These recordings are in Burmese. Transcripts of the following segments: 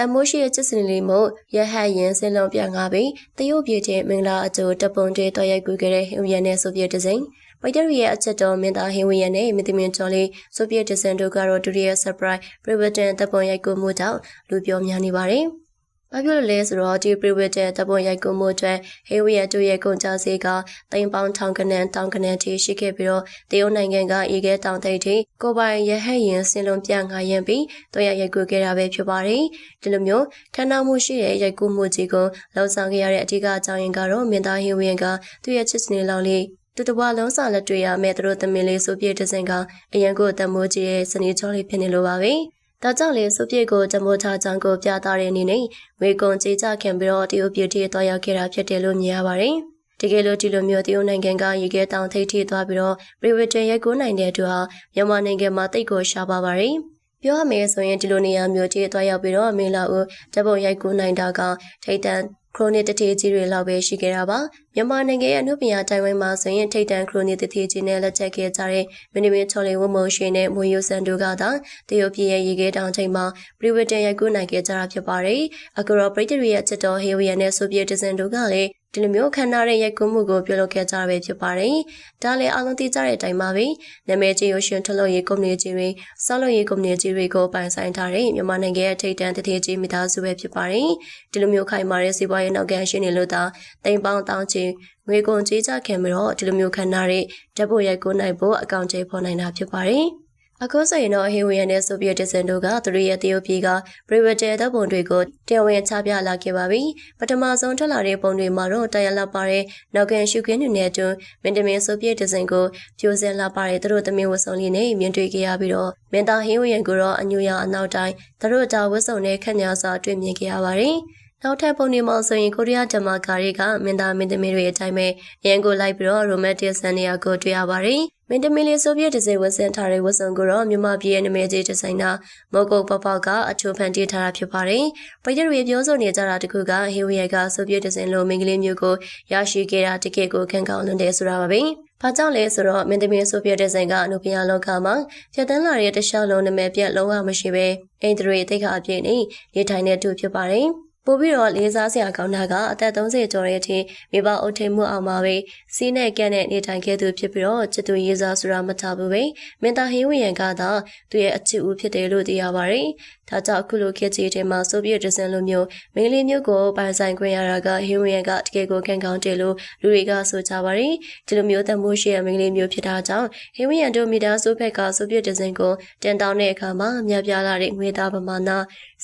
တန်မိုးရှိရဲ့ချစ်စင်လေးမို့ရဟတ်ရင်စင်လုံးပြန်ငါပြီးတရုတ်ပြည်ချင်းမင်္ဂလာအကျိုးတပွန်တွေတော်ရိုက်ကူခဲ့တဲ့ဟင်ဝီယန်နဲ့ဆိုဗီယက်တစ်စိမ်ပိုက်တရီရဲ့အချက်တော်မင်းသားဟင်ဝီယန်နဲ့မင်းသမီးကျော်လေးဆိုဗီယက်တစ်စင်တို့ကတော့ဒုတိယ surprise ပရီဝတန်တပွန်ရိုက်ကူမှုကြောင့်လူပြောများနေပါတယ်။ ဘာဖြစ်လို့လဲဆိုတော့ဒီပရိဝတ်တဲ့တပွန်ရိုက်ကူမှုအတွက်ဟေဝီယတို့ရဲ့ကုန်ကြစည်ကတိမ်ပေါင်းထောင်ကနန်တောင်ကနန်ထိရှိခဲ့ပြီးတော့တရုတ်နိုင်ငံကအေခဲတောင်ထိပ်ထိကိုပိုင်ရဟတ်ရင်စင်လုံးပြငါရင်ပြီးတော့ရရိုက်ကူခဲ့တာပဲဖြစ်ပါတယ်ဒီလိုမျိုးခန္ဓာမှုရှိတဲ့ရိုက်ကူမှုကြီးကိုလှောင်ဆောင်ခဲ့ရတဲ့အဓိကအကြောင်းရင်းကတော့မင်းသားဟေဝီယကသူ့ရဲ့ချစ်စနေလောင်လေးတူတဘွားလုံးစာလက်တွေ့ရမဲ့သူတို့သမီးလေးဆိုပြတဲ့စင်ကအရန်ကိုတမိုးကြီးရဲ့စနေချောလေးဖြစ်နေလို့ပါပဲ။ ဒါကြောင့်လေစုပြေကိုတမိုးချချောင်းကိုပြသတဲ့အနေနဲ့ဝေကွန်ကြေးကြခင်ပြီးတော့တရုတ်ပြည်ထိသွားရောက်ခဲ့တာဖြစ်တယ်လို့မြင်ရပါတယ်။တကယ်လို့ဒီလိုမျိုးတရုတ်နိုင်ငံကရေခဲတောင်ထိပ်ထိသွားပြီးတော့ပြည်ဝတ္တရိုက်ကိုနိုင်တဲ့သူဟာမြန်မာနိုင်ငံမှာတိတ်ကိုရှားပါပါတယ်။ပြောရမယ်ဆိုရင်ဒီလိုနေရာမျိုးကြီးသွားရောက်ပြီးတော့မင်းလာဦးတပုံရိုက်ကူနိုင်တာကထိတ်တန် ခရိုနီတတိကြီးတွေလောက်ပဲရှိခဲ့တာပါမြန်မာနိုင်ငံရဲ့အမှုပညာတိုင်ဝမ်မှာဆိုရင်ထိတ်တန်ခရိုနီတတိကြီးနဲ့လက်ချက်ခဲ့ကြတဲ့မင်းမင်းချော်လီဝမိုရှင်နဲ့မွေယိုဆန်တို့ကသာတရုတ်ပြည်ရဲ့ရေခဲတောင်ချိန်မှာပြည်ဝတ္တရိုက်ကူးနိုင်ခဲ့ကြတာဖြစ်ပါတယ်အခုတော့ပရိသတ်ရဲ့ချက်တော်ဟေဝီယန်နဲ့ဆိုဗီယက်ဒဇန်တို့ကလည်း ဒီလိုမျိုးခန္ဓာရဲ့ရိုက်ကူးမှုကိုပြုလုပ်ခဲ့ကြရပဲဖြစ်ပါတယ်။ဒါလည်းအလုံးသိကြတဲ့အတိုင်းပါပဲ။နာမည်ကြီးရုပ်ရှင်ထုတ်လုပ်ရေးကုမ္ပဏီကြီးတွေဆောက်လုပ်ရေးကုမ္ပဏီကြီးတွေကိုပိုင်ဆိုင်ထားတဲ့မြန်မာနိုင်ငံရဲ့ထိပ်တန်းတတိကြီးမိသားစုပဲဖြစ်ပါတယ်။ဒီလိုမျိုးခိုင်မာတဲ့စီးပွားရေးနောက်ကန်ရှင်တွေလို့သာတိမ်ပေါင်းတောင်းချင်ငွေကုန်ကြေးကြခင်ပြီးတော့ဒီလိုမျိုးခန္ဓာရဲ့ဓာတ်ပုံရိုက်ကူးနိုင်ဖို့အကောင့်ကျေဖော်နိုင်တာဖြစ်ပါတယ်။ အခုဆိုရင်တော့ဟေဝီယန်နဲ့ဆိုဗီယက်တစ်စင်တို့ကသူတို့ရဲ့တရုတ်ပြည်ကပရိဝတဲတပ်ပုံတွေကိုတရားဝင်ချပြလာခဲ့ပါပြီ။ပထမဆုံးထွက်လာတဲ့ပုံတွေမှာတော့တရားလာပါတဲ့နောက်ကန်ရှုခင်းတွေနဲ့တွန်းမင်းတမင်ဆိုဗီယက်တစ်စင်ကိုပြိုစင်လာပါတဲ့သူတို့သမီးဝတ်စုံလေးနဲ့မြင်တွေ့ခဲ့ရပြီးတော့မင်းသားဟေဝီယန်ကိုတော့အညူရအနောက်တိုင်းသူတို့တာဝတ်စုံနဲ့ခက်ညာစွာတွေ့မြင်ခဲ့ရပါတယ်။နောက်ထပ်ပုံတွေမှာဆိုရင်ကိုရီးယားဓမ္မကာရီကမင်းသားမင်းသမီးတွေအတိုင်းပဲရန်ကိုလိုက်ပြီးတော့ရိုမန်တစ်ဆန်နေရာကိုတွေ့ရပါတယ်။ မင်းတမီလီဆိုဗီယက်ဒဇယ်ဝတ်ဆင်ထားတဲ့ဝတ်စုံကိုတော့မြန်မာပြည်ရဲ့နာမည်ကြီးဒီဇိုင်နာမော်ကုတ်ပပောက်ကအချိုဖန်တီးထားတာဖြစ်ပါတယ်။ပြည်သူတွေပြောဆိုနေကြတာတခုကဟေဝီယက်ကဆိုဗီယက်ဒဇင်လိုမင်္ဂလေးမျိုးကိုရရှိခဲ့တာတကယ့်ကိုခံကောင်းလွန်းတယ်ဆိုတာပါပဲ။ဘာကြောင့်လဲဆိုတော့မင်းသမီးဆိုဗီယက်ဒဇင်ကအနုပညာလောကမှာဖြတ်တန်းလာတဲ့တခြားလုံးနာမည်ပြတ်လုံးဝမရှိပဲအိန္ဒြေတိတ်ကအပြည့်နဲ့နေထိုင်တဲ့သူဖြစ်ပါတယ်။ ပို့ပြီးတော့လေးစားစရာကောင်းတာကအသက်30ကျော်တဲ့အထိမိဘအုပ်ထိန်မှုအောင်မှာပဲစီးနဲ့ကန့်နဲ့နေထိုင်ခဲ့သူဖြစ်ပြီးတော့ချစ်သူရေးစားဆိုတာမထားဘူးပဲမင်းသားဟင်းဝရံကသာသူရဲ့အချစ်ဦးဖြစ်တယ်လို့သိရပါတယ်ဒါကြောင့်အခုလိုခေတ်ကြီးထဲမှာဆိုဗီယက်ဒဇင်လိုမျိုးမင်းကလေးမျိုးကိုပိုင်ဆိုင်ခွင့်ရတာကဟင်းဝရံကတကယ်ကိုခံကောင်းတယ်လို့လူတွေကဆိုကြပါတယ်ဒီလိုမျိုးတမိုးရှိတဲ့မင်းကလေးမျိုးဖြစ်တာကြောင့်ဟင်းဝရံတို့မိသားစုဘက်ကဆိုဗီယက်ဒဇင်ကိုတန်တောင်းတဲ့အခါမှာမြပြလာတဲ့ငွေသားပမာဏ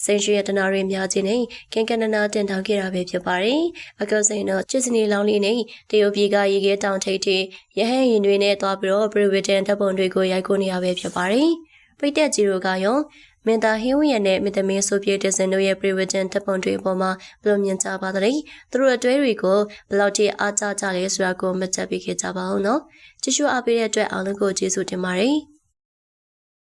စိန်ရွှေရတနာတွေများခြင်းနဲ့ကင်ကနနာတင်ထောင်ခဲ့တာပဲဖြစ်ပါတယ်။အခုစိန်တော့ချစ်စနီလောင်လေးနဲ့တရုတ်ပြည်ကရေခဲတောင်ထိပ်ထိရဟန်းရင်တွေနဲ့သွားပြီးတော့ပရီဝီတန်တပ်ပုံတွေကိုရိုက်ကူးနေရပဲဖြစ်ပါတယ်။ပိတ်တက်ကြီးတို့ကရောမင်တာဟင်းဝရနဲ့မင်သမင်းဆိုပြတဲ့စင်တို့ရဲ့ပရိဝဂျန်တပ်ပုံတွေအပေါ်မှာဘယ်လိုမြင်ကြပါသလဲသူတို့အတွဲတွေကိုဘယ်လောက်ထိအားကြကြလဲဆိုတာကိုမှတ်ချက်ပေးခဲ့ကြပါဦးနော်ကြည့်ရှုအားပေးတဲ့အတွက်အားလုံးကိုကျေးဇူးတင်ပါတယ်